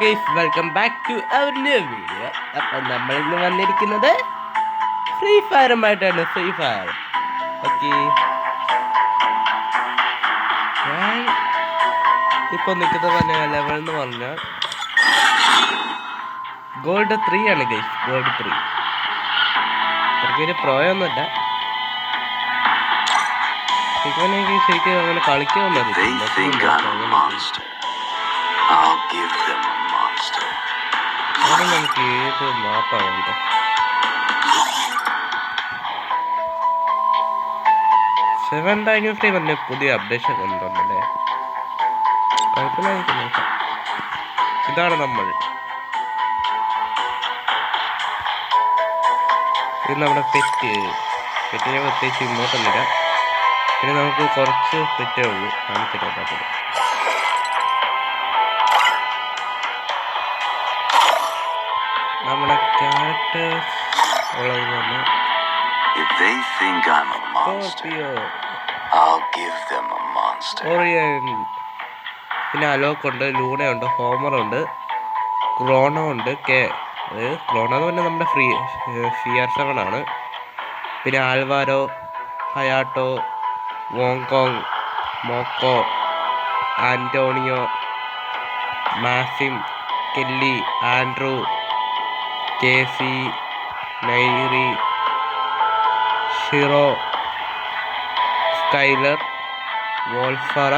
Guys welcome back to our new video അപ്പം നമ്മൾ ഇന്ന് വന്നിരിക്കുന്നത് ഫ്രീ ഫയറുമായിട്ടാണ് ഫ്രീ ഫയർ ഓക്കെ ഞാൻ ഇപ്പോൾ നിൽക്കുന്നത് പറഞ്ഞ ലെവൽ എന്ന് പറഞ്ഞാൽ ഗോൾഡ് ത്രീ ആണ് ഗൈസ് ഗോൾഡ് ത്രീ അത്രയ്ക്കൊരു പ്രോയൊന്നുമല്ല ശരിക്കും ശരിക്കും അങ്ങനെ കളിക്കാൻ മതി. I'll give them. അവിടെ നമുക്ക് ഏത് മാപ്പാണ് വേണ്ടത് സെവൻ ഡൈനിങ് പറഞ്ഞ പുതിയ അപ്ഡേഷൻ കൊണ്ടുവന്നല്ലേ ഇതാണ് നമ്മൾ ഇത് നമ്മുടെ പെറ്റ് പെറ്റിനെ പ്രത്യേകിച്ച് ഇങ്ങോട്ടൊന്നുമില്ല പിന്നെ നമുക്ക് കുറച്ച് പെറ്റേ ഉള്ളൂ കാണിച്ചിട്ട് നമ്മുടെ ക്യാരക്ടേഴ്സ് ഉള്ളത് തന്നെ. Monster. ഓറിയൻ പിന്നെ അലോക്കുണ്ട് ലൂണയുണ്ട് ഹോമറുണ്ട് ക്രോണോ ഉണ്ട് കെ ക്രോണോ എന്ന് പറഞ്ഞാൽ നമ്മുടെ ഫ്രീ ഫിയർ ആണ്. പിന്നെ Alvaro Hayato വോങ്കോങ് Moco Antonio Maxim Kelly Andrew Kassie Nairi Shiro Skyler Wolfrahh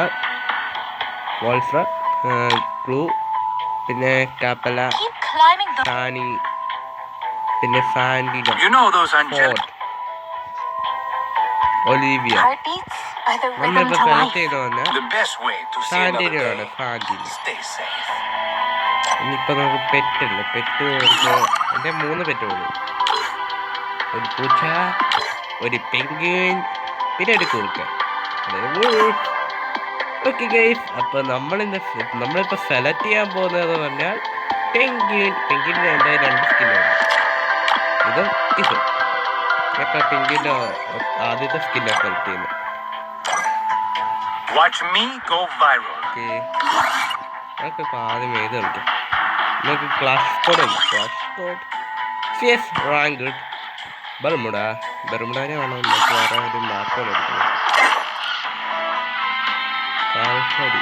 Wolfrahh Clu പിന്നെ കാപ്പല ഷാനി പിന്നെ ഫാൻഡിനോ You know those angelic. Ford Olivia the നമ്മളിപ്പോൾ സെലക്ട്. ചെയ്ത് പറഞ്ഞാൽ The best way to see another ഫാൻഡിനോയാണ് day. ഫാൻഡിനോ. ഇനിയിപ്പോൾ നമുക്ക് പെറ്റല്ല? Pet എന്റെ മൂന്ന് പെറ്റുള്ളൂ ഒരു പൂച്ച ഒരു പെൻഗ്വിൻ പിന്നെ ഒരു കുറുക്ക ഓക്കെ ഗൈസ് അപ്പോൾ നമ്മളിന്ന് നമ്മളിപ്പോൾ സെലക്ട് ചെയ്യാൻ പോകുന്നത് പറഞ്ഞാൽ പെൻഗ്വിൻ പെൻഗ്വിന്റെ എന്റെ രണ്ട് സ്കിന്നാണ് ഇതും ഇതും. ഞാനിപ്പോൾ പെൻഗ്വിന്റെ ആദ്യത്തെ സ്കിന്നാണ് സെലക്ട് ചെയ്യുന്നത്. Watch me go viral. Okay നമുക്ക് ആദ്യം ഏത് കളിക്കാം നമുക്ക് clash squad clash squad C S rank Bermuda ബർമുഡാനെ വേണം നമുക്ക് വേറെ ഒരു മാപ്പോടെ എടുക്കുന്നത് കാൽപ്പടി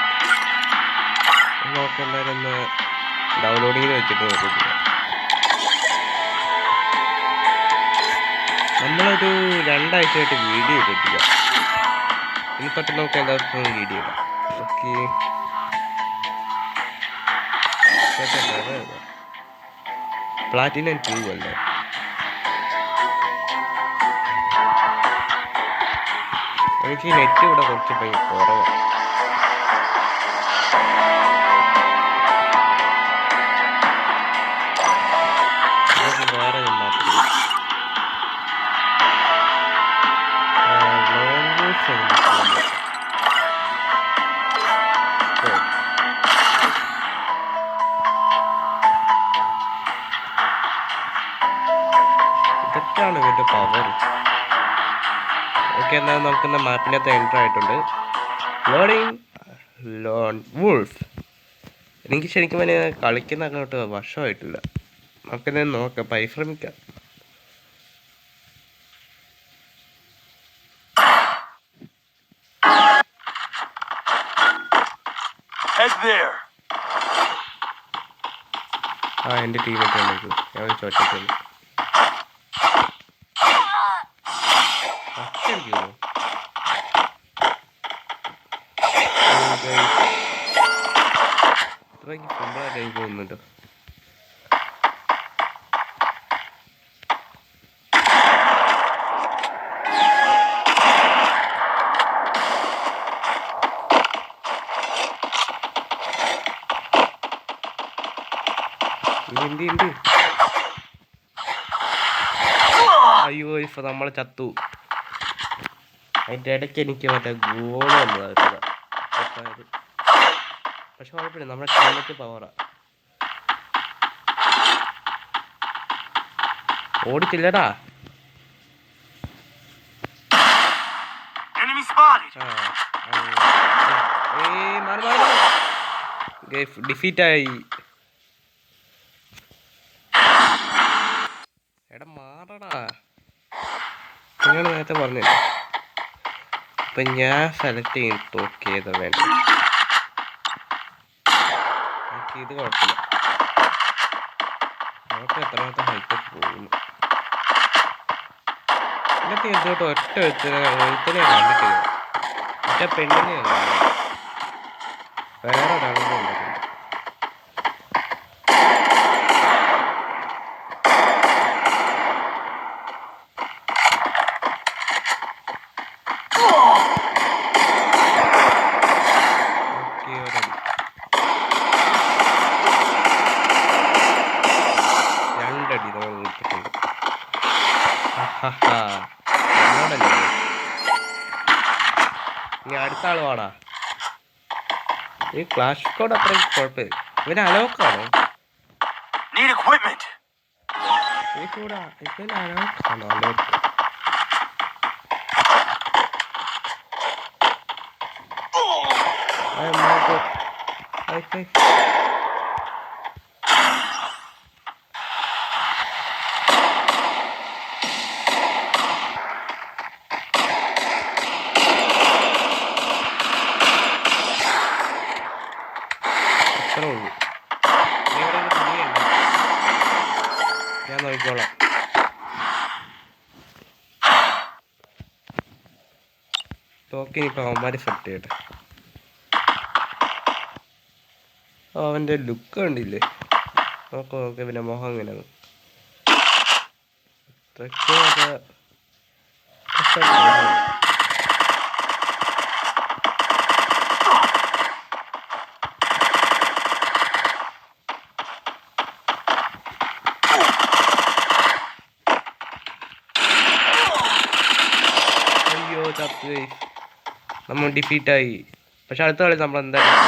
നമുക്ക് എന്തായാലും ഒന്ന് ഡൗൺലോഡിങ്ങിൽ വെച്ചിട്ട് നോക്കില്ല നമ്മളൊരു രണ്ടാഴ്ചയായിട്ട് വീഡിയോ ഇട്ടിട്ടില്ല. ഇനി തൊട്ട് നമുക്ക് എല്ലാവർക്കും വീഡിയോ ഇടാം. ഓക്കെ. പ്ലാറ്റിനം ടൂ അല്ലേ എനിക്ക് നെറ്റ് ഇവിടെ കുറച്ച് ഭയങ്കര കുറവാണ് വേറെ ഉണ്ടാക്കി ഓക്കെ എന്നാൽ നമുക്ക് മാപ്പിനകത്ത് എന്റർ ആയിട്ടുണ്ട്. ലോഡിങ് ലോൺ വൂൾഫ് എനിക്ക് ശരിക്കും വലിയ കളിക്കുന്ന അങ്ങോട്ട് വശമായിട്ടില്ല. നമുക്കിത് നോക്കാം പരിശ്രമിക്കാം. ആ എന്റെ ടീമൊക്കെ ഉണ്ട് ഞാൻ ചോറ്റയ്ക്കുള്ളൂ ഒറ്റയ്ക്കോ ഇത്രയ്ക്ക് സിമ്പിളായിട്ട് എനിക്ക് തോന്നുന്നുണ്ട്. ഇണ്ടി ഇണ്ടി അയ്യോ ഇപ്പൊ നമ്മളെ ചത്തു. അതിന്റെ ഇടയ്ക്ക് എനിക്ക് മറ്റേ ഗോൾ വന്നതായിരുന്നു പക്ഷെ കുഴപ്പമില്ല നമ്മുടെ ക്ലൈമറ്റ് പവറാണ് ഓടിച്ചില്ലടാ. ഡിഫീറ്റായി എടാ മാറടാ. നിങ്ങൾ നേരത്തെ പറഞ്ഞില്ലേ? അപ്പൊ ഞാൻ സെലക്ട് ചെയ്യും. ഓക്കെ ചെയ്ത വേണ്ട. എനിക്ക് ഇത് കുഴപ്പമില്ല. നോക്ക് എത്രമാത്രം ഹൈറ്റ് പോകുന്നു എന്നിട്ട് എന്തുകൊണ്ട് ഒറ്റ ഒരുത്തനെ കണ്ടിട്ടില്ല. ഒറ്റ പെണ്ണിനെ വേറെ ഒരാളും ഇനി അടുത്ത ആൾ വാടാ. ഈ ക്ലാഷ് കോഡ് അത്രയും കുഴപ്പമില്ല. ഇവന് അലോക്കാണോ. ഈ കൂടാ ഇവന് അലോക്കാണോ അലോക്ക്. തോക്കിനിപ്പോ അവന്മാർ സെറ്റ് ചെയ്യട്ടെ അവന്റെ ലുക്ക് കണ്ടില്ലേ നോക്ക് നോക്ക് പിന്നെ മുഖം എങ്ങനെയാണ് ഇത്രയ്ക്ക് അത് രസമായിട്ട് തോന്നുന്നു. അയ്യോ ചത്തു. നമ്മൾ ഡിഫീറ്റായി പക്ഷെ അടുത്ത കളി നമ്മൾ എന്തായാലും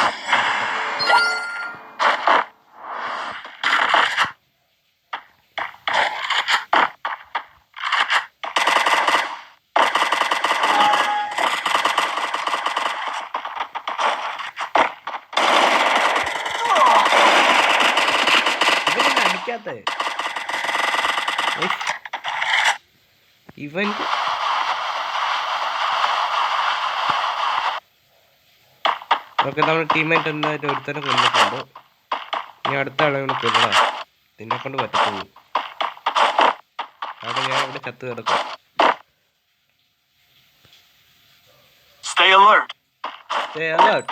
ഓക്കെ നമ്മുടെ ടീമായിട്ട് എന്തായാലും ഒരുത്തനെ കൊന്നിട്ടുണ്ട്. ഇനി അടുത്ത ആളെ കൊണ്ട് കൊല്ലണം. നിന്നെ കൊണ്ട് പറ്റത്തുള്ളൂ. അവിടെ ഞാൻ ഇവിടെ ചത്ത് കിടക്കും. Stay alert. Stay alert.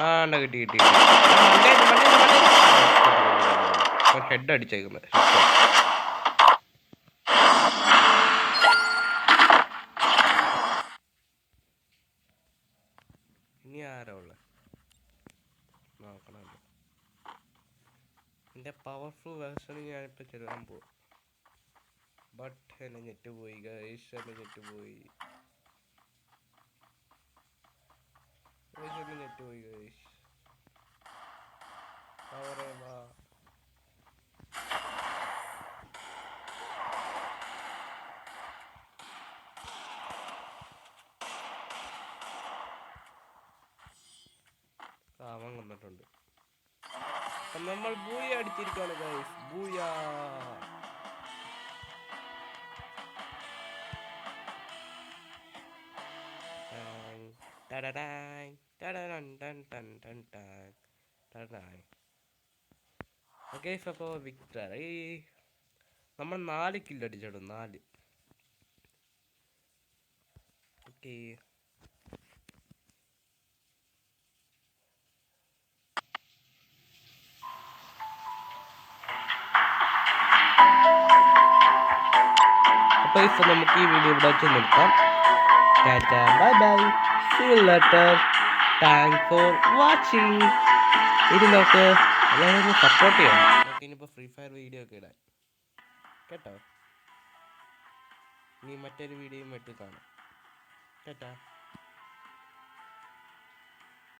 ആ കിട്ടി കിട്ടി ഹെഡ് അടിച്ചേക്കുന്നത് ഇനി ആരാ ഉള്ള? നോക്കണം എന്റെ പവർഫുൾ വേർഷൻ ഞാനിപ്പോൾ ചെല്ലാൻ പോകും ബട്ട് എന്നെ ഞെട്ട് പോയി ഗൈസ് എന്നെ ഞെട്ട് പോയി ഗൈസ് എന്നെ ഞെട്ട് പോയി ഗൈസ് വന്നിട്ടുണ്ട് നമ്മൾ ബൂയ അടിച്ചിരിക്കാണ് ഗൈസ് ബൂയ. അപ്പോൾ വിക്ടറി നമ്മൾ നാല് കില്ല് അടിച്ചിടും നാല്. ഓക്കെ അപ്പോൾ ഇപ്പോൾ നമുക്ക് ഈ വീഡിയോ ഇവിടെ വെച്ച് നിർത്താം. Tata bye bye see later thank for watching ഇത് നമുക്ക് എല്ലാവരും സപ്പോർട്ട് ചെയ്യണം. നമുക്ക് ഇനിയിപ്പോൾ ഫ്രീ ഫയർ വീഡിയോ ഒക്കെ ഇടാൻ കേട്ടോ? ഇനി മറ്റൊരു വീഡിയോയും മറ്റു കാണാം. ടാറ്റ